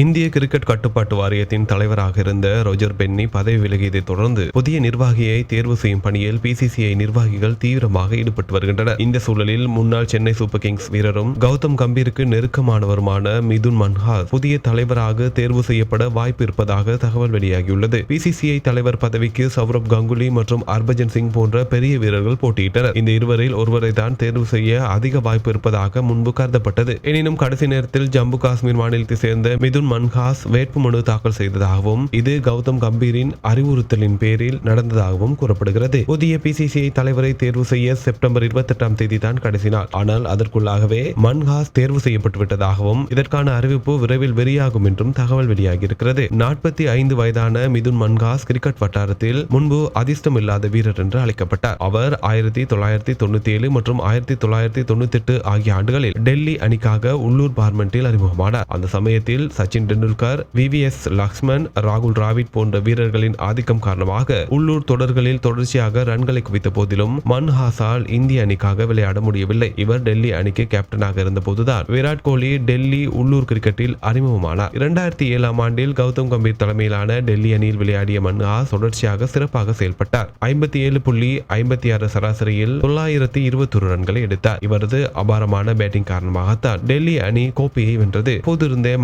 இந்திய கிரிக்கெட் கட்டுப்பாட்டு வாரியத்தின் தலைவராக இருந்த ரோஜர் பென்னி பதவி விலகியதை தொடர்ந்து புதிய நிர்வாகியை தேர்வு செய்யும் பணியில் பிசிசிஐ நிர்வாகிகள் தீவிரமாக ஈடுபட்டு வருகின்றனர். இந்த சூழலில் முன்னாள் சென்னை சூப்பர் கிங்ஸ் வீரரும் கௌதம் கம்பீருக்கு நெருக்கமானவருமான மிதுன் மன்ஹாஸ் புதிய தலைவராக தேர்வு செய்யப்பட வாய்ப்பு இருப்பதாக தகவல் வெளியாகியுள்ளது. பிசிசிஐ தலைவர் பதவிக்கு சௌரப் கங்குலி மற்றும் ஹர்பஜன் சிங் போன்ற பெரிய வீரர்கள் போட்டியிட்டனர். இந்த இருவரில் ஒருவரை தான் தேர்வு செய்ய அதிக வாய்ப்பு இருப்பதாக முன்பு கருதப்பட்டது. எனினும் கடைசி நேரத்தில் ஜம்மு காஷ்மீர் மாநிலத்தை சேர்ந்த மிதுன் மன்ஹாஸ் வேட்புமனு தாக்கல் செய்ததாகவும் இது கௌதம் கம்பீரின் அறிவுறுத்தலின் பேரில் நடந்ததாகவும் கூறப்படுகிறது. புதிய பிசிசிஐ தலைவரை தேர்வு செய்ய செப்டம்பர் இருபத்தி எட்டாம் தேதி தான் கடைசி நாள். ஆனால் அதற்குள்ளாகவே மன்ஹாஸ் தேர்வு செய்யப்பட்டு விட்டதாகவும் இதற்கான அறிவிப்பு விரைவில் வெளியாகும் என்றும் தகவல் வெளியாகியிருக்கிறது. நாற்பத்தி ஐந்து வயதான மிதுன் மன்ஹாஸ் கிரிக்கெட் வட்டாரத்தில் முன்பு அதிர்ஷ்டம் இல்லாத வீரர் என்று அழைக்கப்பட்டார். அவர் ஆயிரத்தி தொள்ளாயிரத்தி தொண்ணூத்தி ஏழு மற்றும் ஆயிரத்தி தொள்ளாயிரத்தி தொண்ணூத்தி எட்டு ஆகிய ஆண்டுகளில் டெல்லி அணிக்காக உள்ளூர் பார்மெண்டில் அறிமுகமானார். அந்த சமயத்தில் சச்சின் டெண்டுல்கர் விவிஎஸ் லக்ஷ்மன் ராகுல் டிராவிட் போன்ற வீரர்களின் ஆதிக்கம் காரணமாக உள்ளூர் தொடர்களில் தொடர்ச்சியாக ரன்களை குவித்த போதிலும் மன்ஹாசால் இந்திய அணிக்காக விளையாட முடியவில்லை. இவர் டெல்லி அணிக்கு கேப்டனாக இருந்த போதுதான் விராட் கோலி டெல்லி உள்ளூர் கிரிக்கெட்டில் அறிமுகமானார். இரண்டாயிரத்தி ஏழாம் ஆண்டில் கௌதம் கம்பீர் தலைமையிலான டெல்லி அணியில் விளையாடிய மன்ஹாஸ் தொடர்ச்சியாக சிறப்பாக செயல்பட்டார். ஐம்பத்தி ஏழு புள்ளி ஐம்பத்தி ஆறு சராசரியில் தொள்ளாயிரத்தி இருபத்தொரு ரன்களை எடுத்தார். இவரது அபாரமான பேட்டிங் காரணமாகத்தான் டெல்லி அணி கோப்பையை வென்றது. போதிருந்த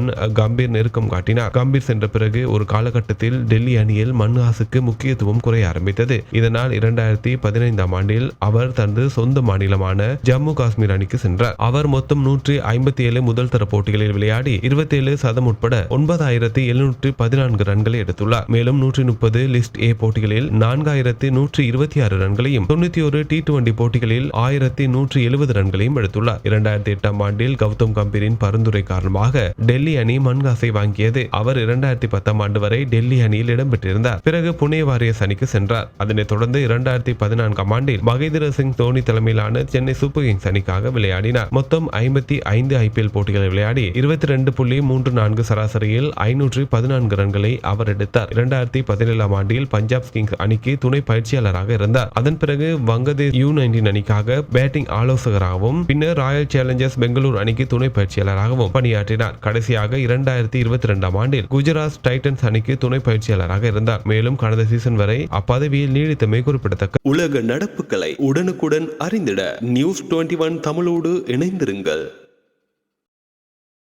மன்ஹாஸுடன் கம்பீர் நெருக்கம் காட்டினார். கம்பீர் சென்ற பிறகு ஒரு காலகட்டத்தில் டெல்லி அணியில் மன்ஹாஸுக்கு முக்கியத்துவம் குறைய ஆரம்பித்தது. இதனால் இரண்டாயிரத்தி பதினைந்தாம் ஆண்டில் அவர் தனது சொந்த மாநிலமான ஜம்மு காஷ்மீர் அணிக்கு சென்றார். அவர் மொத்தம் நூற்றி ஐம்பத்தி ஏழு முதல் தர போட்டிகளில் விளையாடி இருபத்தி ஏழு சதம் உட்பட ஒன்பதாயிரத்தி எழுநூற்றி பதினான்கு ரன்களை எடுத்துள்ளார். மேலும் நூற்றி முப்பது லிஸ்ட் ஏ போட்டிகளில் நான்காயிரத்தி நூற்றி இருபத்தி ஆறு ரன்களையும் தொண்ணூத்தி ஒரு டி டுவெண்டி போட்டிகளில் ஆயிரத்தி நூற்றி எழுபது ரன்களையும் எடுத்துள்ளார். இரண்டாயிரத்தி எட்டாம் ஆண்டில் கௌதம் கம்பீரின் பரிந்துரை காரணமாக டெல்லி டெல்லி அணி மன்காசை வாங்கியது. அவர் இரண்டாயிரத்தி பத்தாம் ஆண்டு வரை டெல்லி அணியில் இடம்பெற்றிருந்தார். பிறகு புனே வாரியர்ஸ் அணிக்கு சென்றார். அதனைத் தொடர்ந்து இரண்டாயிரத்தி பதினான்காம் ஆண்டில் மகேந்திர சிங் தோனி தலைமையிலான சென்னை சூப்பர் கிங்ஸ் அணிக்காக விளையாடினார். மொத்தம் ஐம்பத்தி ஐந்து ஐபிஎல் போட்டிகளை விளையாடி இருபத்தி ரெண்டு புள்ளி மூன்று நான்கு சராசரியில் ஐநூற்றி பதினான்கு ரன்களை அவர் எடுத்தார். இரண்டாயிரத்தி பதினேழாம் ஆண்டில் பஞ்சாப் கிங்ஸ் அணிக்கு துணை பயிற்சியாளராக இருந்தார். அதன் பிறகு வங்கதேஷ் யூ நைன்டீன் அணிக்காக பேட்டிங் ஆலோசகராகவும் பின்னர் ராயல் சேலஞ்சர்ஸ் பெங்களூர் அணிக்கு துணை பயிற்சியாளராகவும் பணியாற்றினார். கடைசியாக இரண்டாயிரத்தி இருபத்தி இரண்டாம் ஆண்டில் குஜராத் டைட்டன்ஸ் அணிக்கு துணை பயிற்சியாளராக இருந்தார். மேலும் கடந்த சீசன் வரை அப்பதவியில் நீடித்தமை குறிப்பிடத்தக்க உலக நடப்புகளை உடனுக்குடன் அறிந்திட நியூஸ் டுவெண்ட்டி ஒன் தமிழோடு இணைந்திருங்கள்.